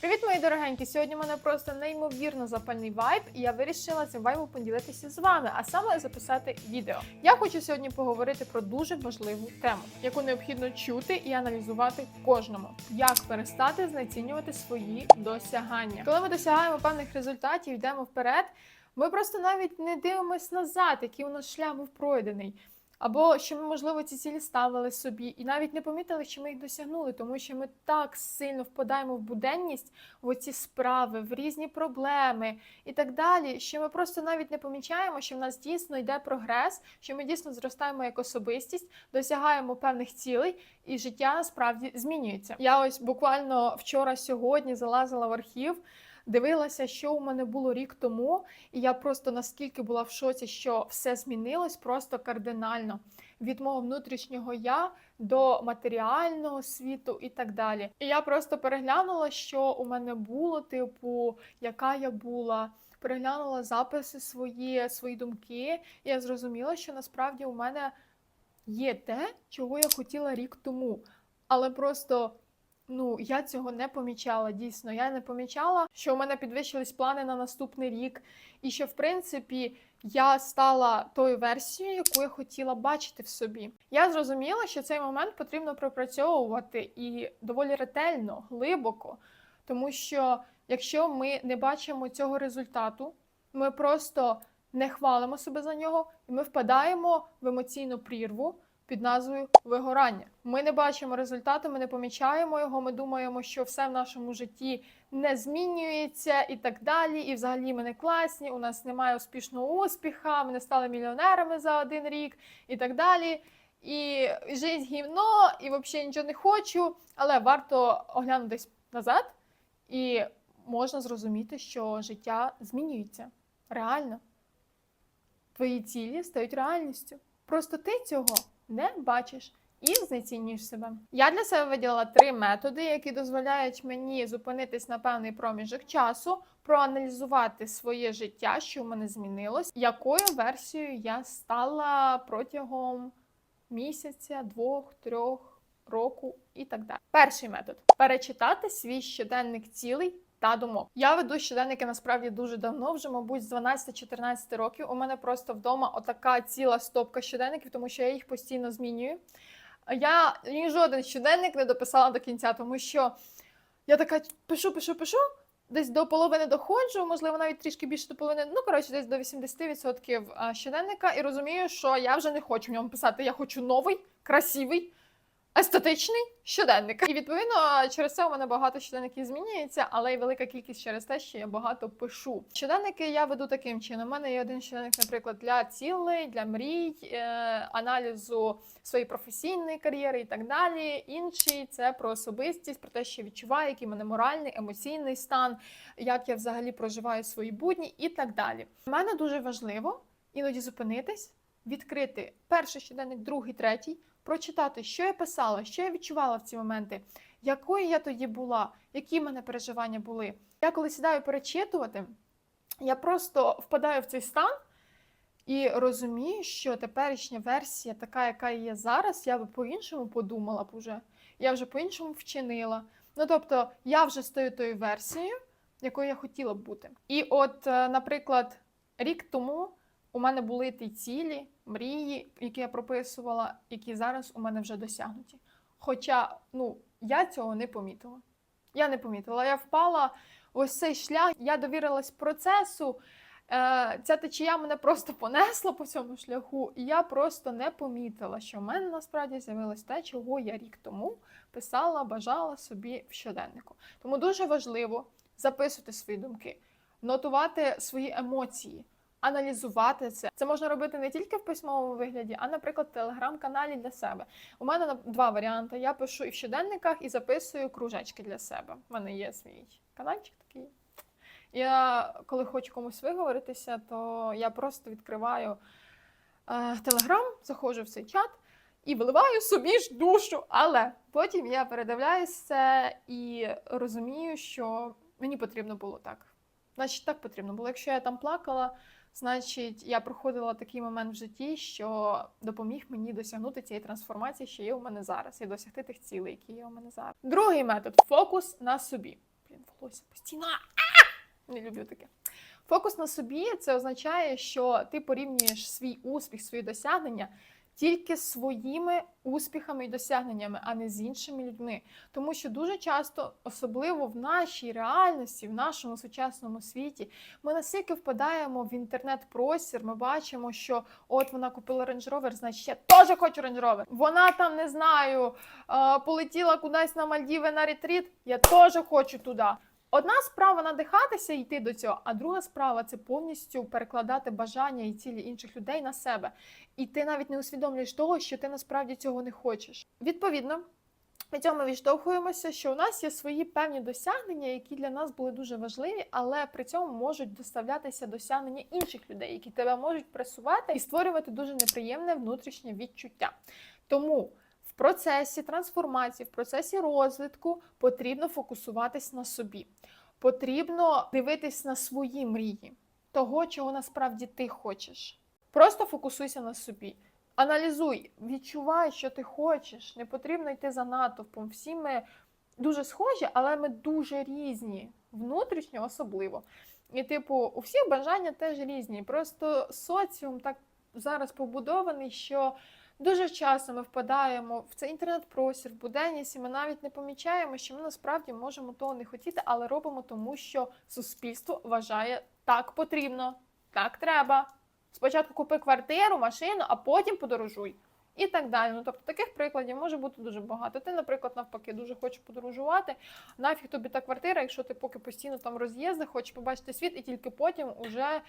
Привіт, мої дорогенькі! Сьогодні в мене просто неймовірно запальний вайб, і я вирішила цим вайбом поділитися з вами, а саме записати відео. Я хочу сьогодні поговорити про дуже важливу тему, яку необхідно чути і аналізувати кожному. Як перестати знецінювати свої досягання. Коли ми досягаємо певних результатів, йдемо вперед. Ми просто навіть не дивимось назад, який у нас шлях був пройдений. Або що ми, можливо, ці цілі ставили собі, і навіть не помітили, що ми їх досягнули, тому що ми так сильно впадаємо в буденність, в оці справи, в різні проблеми і так далі, що ми просто навіть не помічаємо, що в нас дійсно йде прогрес, що ми дійсно зростаємо як особистість, досягаємо певних цілей, і життя насправді змінюється. Я ось буквально вчора, сьогодні залазила в архів. Дивилася, що у мене було рік тому, і я просто наскільки була в шоці, що все змінилось просто кардинально від мого внутрішнього я до матеріального світу і так далі. І я просто переглянула, що у мене було, типу, яка я була. Переглянула записи свої, свої думки, і я зрозуміла, що насправді у мене є те, чого я хотіла рік тому. Але просто ну я цього не помічала. Дійсно, я не помічала, що у мене підвищились плани на наступний рік, і що в принципі я стала тою версією, яку я хотіла бачити в собі. Я зрозуміла, що цей момент потрібно пропрацьовувати і доволі ретельно, глибоко, тому що якщо ми не бачимо цього результату, ми просто не хвалимо себе за нього, і ми впадаємо в емоційну прірву під назвою вигорання. Ми не бачимо результату, ми не помічаємо його. Ми думаємо, що все в нашому житті не змінюється і так далі. І взагалі ми не класні, у нас немає успішного успіха, ми не стали мільйонерами за один рік і так далі. І жить гівно, і взагалі нічого не хочу. Але варто оглянутись назад, і можна зрозуміти, що життя змінюється реально. Твої цілі стають реальністю. Просто ти цього не бачиш і знецінюєш себе. Я для себе виділила три методи, які дозволяють мені зупинитись на певний проміжок часу, проаналізувати своє життя, що в мене змінилось, якою версією я стала протягом місяця, двох, трьох року і так далі. Перший метод перечитати свій щоденник цілий та думок. Я веду щоденники насправді дуже давно, вже, мабуть, з 12-14 років. У мене просто вдома отака ціла стопка щоденників, тому що я їх постійно змінюю. Я ні жоден щоденник не дописала до кінця, тому що я така пишу, пишу, пишу. Десь до половини доходжу, можливо, навіть трішки більше до половини, ну коротше, десь до 80% щоденника, і розумію, що я вже не хочу в ньому писати. Я хочу новий, красивий, естетичний щоденник. І відповідно через це у мене багато щоденників змінюється, але й велика кількість через те, що я багато пишу. Щоденники я веду таким чином. У мене є один щоденник, наприклад, для цілей, для мрій, е, аналізу своєї професійної кар'єри і так далі. Інший це про особистість, про те, що я відчуваю, який в мене моральний, емоційний стан, як я взагалі проживаю свої будні і так далі. У мене дуже важливо іноді зупинитись, відкрити перший щоденник, другий, третій прочитати, що я писала, що я відчувала в ці моменти, якою я тоді була, які в мене переживання були. Я коли сідаю перечитувати, я просто впадаю в цей стан і розумію, що теперішня версія, така, яка є зараз, я би по-іншому подумала б уже, я вже по-іншому вчинила. Ну тобто, я вже стою тою версією, якою я хотіла б бути. І от, е, наприклад, рік тому. У мене були ті цілі, мрії, які я прописувала, які зараз у мене вже досягнуті. Хоча ну, я цього не помітила. Я не помітила. Я впала в ось цей шлях, я довірилась процесу. Е, Ця течія мене просто понесла по цьому шляху, і я просто не помітила, що в мене насправді з'явилось те, чого я рік тому писала, бажала собі в щоденнику. Тому дуже важливо записувати свої думки, нотувати свої емоції аналізувати це. Це можна робити не тільки в письмовому вигляді, а, наприклад, в телеграм-каналі для себе. У мене два варіанти. Я пишу і в щоденниках, і записую кружечки для себе. У мене є свій каналчик такий. Я коли хочу комусь виговоритися, то я просто відкриваю е, телеграм, заходжу в цей чат. І виливаю собі ж душу, але потім я передивляюсь це і розумію, що мені потрібно було так. Значить, так потрібно було. Якщо я там плакала, Значить, я проходила такий момент в житті, що допоміг мені досягнути цієї трансформації, що є у мене зараз, і досягти тих цілей, які є у мене зараз. Другий метод фокус на собі. Блін, волосся постійно. Не люблю таке. Фокус на собі це означає, що ти порівнюєш свій успіх, свої досягнення тільки своїми успіхами і досягненнями, а не з іншими людьми. Тому що дуже часто, особливо в нашій реальності, в нашому сучасному світі, ми настільки впадаємо в інтернет-простір, ми бачимо, що от вона купила Range Rover, значить я теж хочу Range Rover. Вона там не знаю, е, полетіла кудись на Мальдіви на ретріт, я теж хочу туди. Одна справа надихатися йти до цього, а друга справа це повністю перекладати бажання і цілі інших людей на себе. І ти навіть не усвідомлюєш того, що ти насправді цього не хочеш. Відповідно, ми цьому відштовхуємося, що у нас є свої певні досягнення, які для нас були дуже важливі, але при цьому можуть доставлятися досягнення інших людей, які тебе можуть пресувати і створювати дуже неприємне внутрішнє відчуття. Тому процесі трансформації, в процесі розвитку потрібно фокусуватись на собі. Потрібно дивитись на свої мрії, того, чого насправді ти хочеш. Просто фокусуйся на собі. Аналізуй, відчувай, що ти хочеш. Не потрібно йти за натовпом. Всі ми дуже схожі, але ми дуже різні, внутрішньо особливо. І, типу, у всіх бажання теж різні. Просто соціум так зараз побудований, що дуже часто ми впадаємо в цей інтернет-простір, в буденність, і ми навіть не помічаємо, що ми насправді можемо того не хотіти, але робимо тому, що суспільство вважає так потрібно, так треба. Спочатку купи квартиру, машину, а потім подорожуй. І так далі. Ну, тобто таких прикладів може бути дуже багато. Ти, наприклад, навпаки, дуже хочеш подорожувати. Нафіг тобі та квартира, якщо ти поки постійно там роз'їздиш, хочеш побачити світ, і тільки потім уже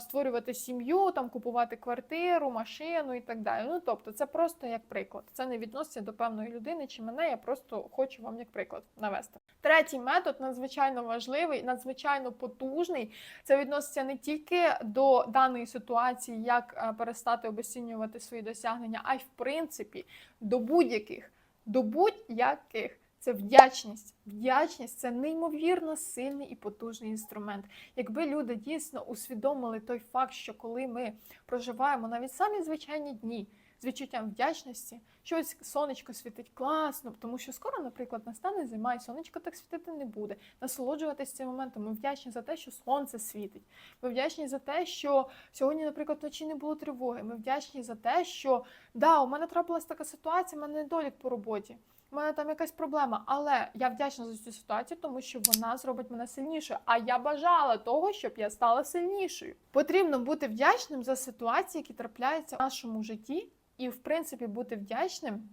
створювати сім'ю, там купувати квартиру, машину і так далі. Ну тобто, це просто як приклад. Це не відноситься до певної людини чи мене. Я просто хочу вам як приклад навести. Третій метод надзвичайно важливий, надзвичайно потужний. Це відноситься не тільки до даної ситуації, як е, перестати обесцінювати свої досягнення, а й в принципі до будь-яких, до будь-яких. Це вдячність. Вдячність це неймовірно сильний і потужний інструмент. Якби люди дійсно усвідомили той факт, що коли ми проживаємо навіть самі звичайні дні з відчуттям вдячності, що ось сонечко світить класно, тому що скоро, наприклад, настане зима, і сонечко так світити не буде. Насолоджуватись цим моментом. Ми вдячні за те, що сонце світить. Ми вдячні за те, що сьогодні, наприклад, вночі не було тривоги. Ми вдячні за те, що да, у мене трапилась така ситуація, у мене недолік по роботі. У мене там якась проблема, але я вдячна за цю ситуацію, тому що вона зробить мене сильнішою. А я бажала того, щоб я стала сильнішою. Потрібно бути вдячним за ситуації, які трапляються в нашому житті, і, в принципі, бути вдячним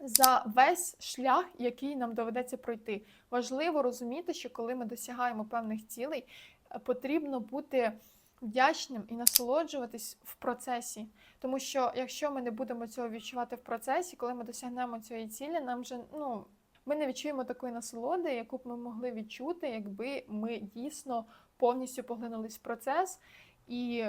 за весь шлях, який нам доведеться пройти. Важливо розуміти, що коли ми досягаємо певних цілей, е, потрібно бути вдячним і насолоджуватись в процесі. Тому що якщо ми не будемо цього відчувати в процесі, коли ми досягнемо цієї цілі, нам вже ну. Ми не відчуємо такої насолоди, яку б ми могли відчути, якби ми дійсно повністю поглинулись в процес і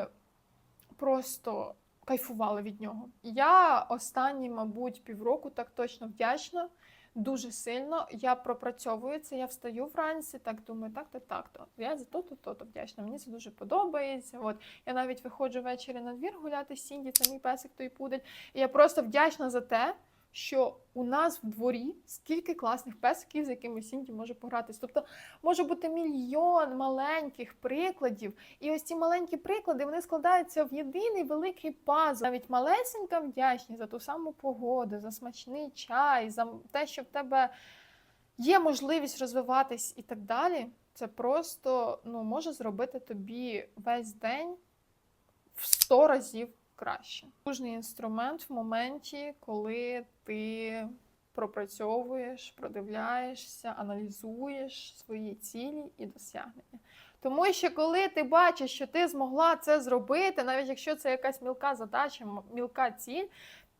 просто кайфували від нього. Я останні, мабуть, півроку так точно вдячна. Дуже сильно я пропрацьовую це. Я встаю вранці, так думаю, так, то так, то я за то, то, то, то вдячна. Мені це дуже подобається. От я навіть виходжу ввечері на двір гуляти Сінді, це мій песик той пудель. І я просто вдячна за те, що у нас в дворі скільки класних песиків, з якими Сінді може погратись. Тобто може бути мільйон маленьких прикладів, і ось ці маленькі приклади вони складаються в єдиний великий пазл. Навіть малесенька вдячність за ту саму погоду, за смачний чай, за те, що в тебе є можливість розвиватись і так далі. Це просто ну, може зробити тобі весь день в 100 разів краще. Нужний інструмент в моменті, коли ти пропрацьовуєш, продивляєшся, аналізуєш свої цілі і досягнення. Тому що коли ти бачиш, що ти змогла це зробити, навіть якщо це якась мілка задача, мілка ціль,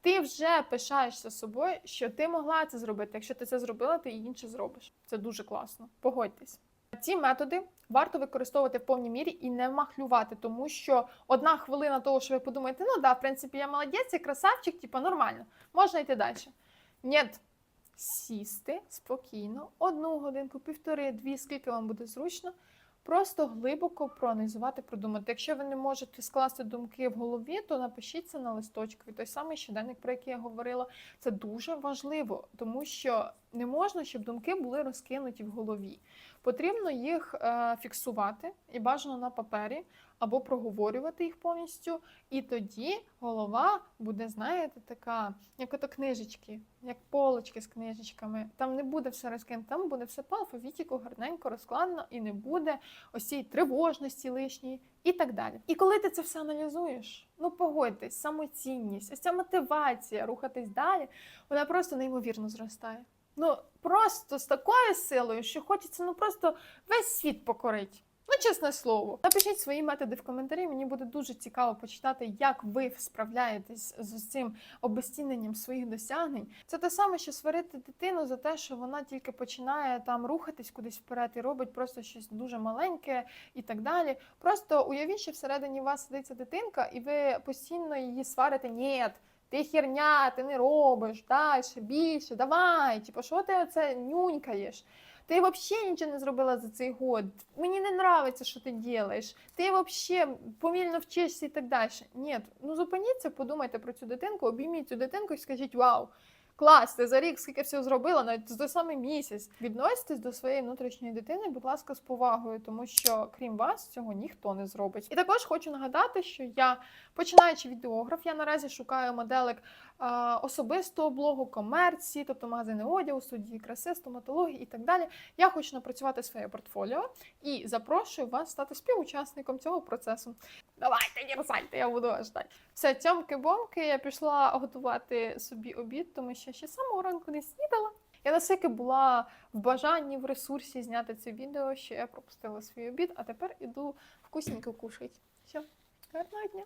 ти вже пишаєшся собою, що ти могла це зробити. Якщо ти це зробила, ти і інше зробиш. Це дуже класно. Погодьтесь. Ці методи варто використовувати в повній мірі і не махлювати, тому що одна хвилина того, що ви подумаєте, ну да, в принципі, я молодець, я красавчик, типа нормально, можна йти далі. Ні, сісти спокійно, одну годинку, півтори, дві, скільки вам буде зручно, просто глибоко проаналізувати, продумати. Якщо ви не можете скласти думки в голові, то напишіть це на листочку. Той самий щоденник, про який я говорила, це дуже важливо, тому що не можна, щоб думки були розкинуті в голові. Потрібно їх е, фіксувати і бажано на папері або проговорювати їх повністю. І тоді голова буде, знаєте, така, як ото книжечки, як полочки з книжечками. Там не буде все розкинуто, там буде все по алфавітіку, гарненько розкладено, і не буде ось цієї тривожності лишньої і так далі. І коли ти це все аналізуєш, ну погодьтесь, самоцінність, ось ця мотивація рухатись далі, вона просто неймовірно зростає. Ну просто з такою силою, що хочеться ну просто весь світ покорити. Ну, чесне слово. Напишіть свої методи в коментарі. Мені буде дуже цікаво почитати, як ви справляєтесь з цим обезціненням своїх досягнень. Це те саме, що сварити дитину за те, що вона тільки починає там рухатись кудись вперед і робить просто щось дуже маленьке і так далі. Просто уявіть, що всередині вас сидиться дитинка, і ви постійно її сварите. Ні, ти херня, ти не робиш, далі, більше, давай. Типу, що ти оце нюнькаєш? Ти взагалі нічого не зробила за цей год. Мені не подобається, що ти робиш. Ти взагалі помільно вчишся і так далі. Ні, ну зупиніться, подумайте про цю дитинку, обійміть цю дитинку і скажіть вау. Клас, ти за рік скільки всього зробила, навіть за самий місяць. Відноситесь до своєї внутрішньої дитини, будь ласка, з повагою, тому що крім вас цього ніхто не зробить. І також хочу нагадати, що я починаючи відеограф, я наразі шукаю моделек е, особистого блогу, комерції, тобто магазини одягу, студії краси, стоматології і так далі. Я хочу напрацювати своє портфоліо і запрошую вас стати співучасником цього процесу. Давайте, дерзайте, я буду вас ждати. Все, цьомки-бомки, я пішла готувати собі обід, тому що ще самого ранку не снідала. Я настільки була в бажанні, в ресурсі зняти це відео, що я пропустила свій обід, а тепер іду вкусненько кушать. Все, гарного дня!